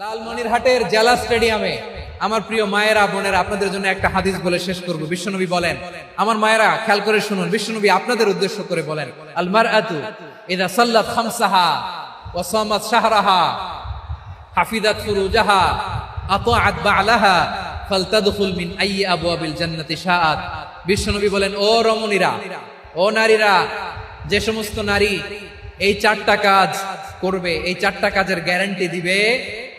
লালমনিরহাটের জেলা স্টেডিয়ামে আমার প্রিয় মায়েরা, বোনেরা, আপনাদের জন্য একটা হাদিস বলে শেষ করব। বিশ্বনবী বলেন, আমার মায়েরা, খেয়াল করে শুনুন, বিশ্বনবী আপনাদের উদ্দেশ্য করে বলেন আলমার আতু ইদা সাল্লাত খামসাহা ওয়া সামাত শাহরাহা হাফিদাত ফুরুজাহা, আতাআত বালাহা, ফালতাদখুল মিন আইয়ি আবওয়াবিল জান্নাতি শাআত। বিশ্বনবী বলেন, ও রমণীরা, ও নারীরা, যে সমস্ত নারী এই চারটা কাজ করবে, এই চারটা কাজের গ্যারান্টি দিবে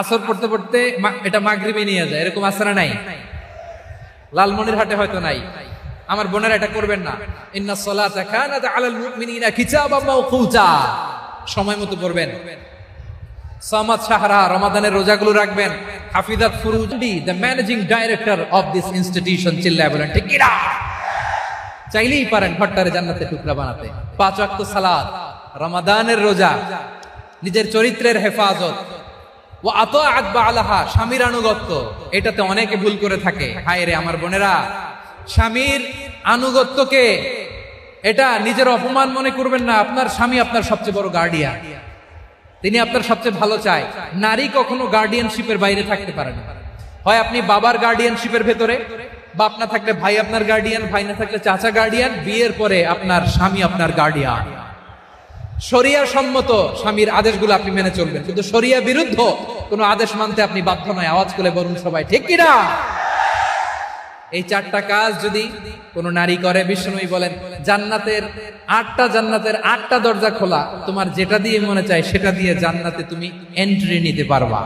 আসর পড়তে পড়তে এটা মাগরিবে নিয়ে যায়, এরকম আসরে নাই? লালমনির হাটে হয়তো নাই। আমার বোনেরা এটা করবেন না। ইন্না সালাতা কানাত আলাল মুমিনিনা কিতাবাম মাওকুতা। সময় মতো পড়বেন। সামাদ সাহারা রমাদানের রোজাগুলো রাখবেন। Hafizat Furuji the managing director of this institution চিল্লায় বলেন, ঠিক কিনা? চাইলেই পারেন ভট্টারে জান্নাতে টুকরা বানাতে। পাঁচ ওয়াক্ত সালাদ রমাদানের রোজা, নিজের চরিত্রের হেফাজত ও আত আদবা আলাহা স্বামীর আনুগত্য। এটাতে অনেকে ভুল করে থাকে। হায় রে আমার বোনেরা, স্বামীর আনুগত্যকে এটা নিজের অপমান মনে করবেন না। আপনার স্বামী আপনার সবচেয়ে বড় গার্ডিয়ান তিনি আপনার সবচেয়ে ভালো চায়। নারী কখনো গার্ডিয়ানশিপের বাইরে থাকতে পারে না। হয় আপনি বাবার গার্ডিয়ানশিপের ভেতরে বা আপনার থাকলে ভাই আপনার গার্ডিয়ান ভাই না থাকলে চাচা গার্ডিয়ান বিয়ের পরে আপনার স্বামী আপনার গার্ডিয়ান শরিয়া সম্মত স্বামীর আদেশগুলো আপনি মেনে চলবেন। কিন্তু শরিয়া বিরুদ্ধ কোনো আদেশ মানতে আপনি বাধ্য নয়, আওয়াজ করে বলুন সবাই, ঠিক কিনা? এই চারটা কাজ যদি কোনো নারী করে, বিষ্ণুই বলেন, জান্নাতের আটটা জান্নাতের আটটা দরজা খোলা, তোমার যেটা দিয়ে মনে চায় সেটা দিয়ে জান্নাতে তুমি এন্ট্রি নিতে পারবা।